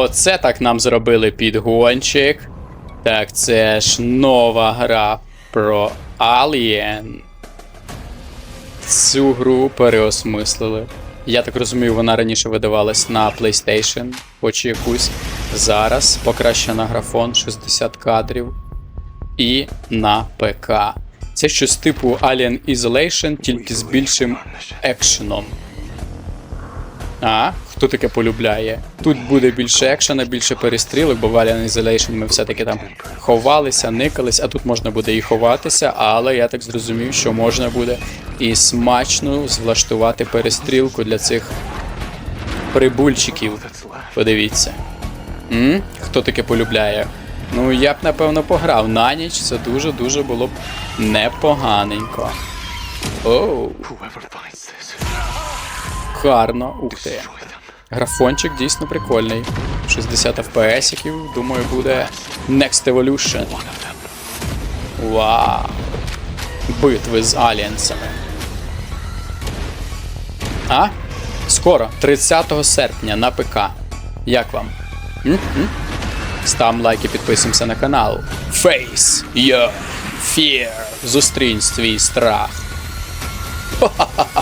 Оце так нам зробили підгончик. Так, це ж нова гра про Alien. Цю гру переосмислили. Я так розумію, вона раніше видавалась на PlayStation, хоч якусь. Зараз покращена графон 60 кадрів. І на ПК. Це щось типу Alien Isolation, тільки з більшим екшеном. А, хто таке полюбляє? Тут буде більше екшена, більше перестрілок, бо в Alien Isolation ми все-таки там ховалися, никались, а тут можна буде і ховатися, але я так зрозумів, що можна буде і смачно влаштувати перестрілку для цих прибульчиків. Подивіться. М? Хто таке полюбляє? Ну, я б напевно пограв на ніч, це дуже-дуже було б непоганенько. Оу. Гарно, ух ти. Графончик дійсно прикольний. 60 FPS, думаю, буде Next Evolution. Вау. Битви з алієнсами. А? Скоро, 30 серпня на ПК. Як вам? М? М? Став лайк і підписуємося на канал. Face your fear. Зустрінь свій страх. Ха-ха-ха-ха.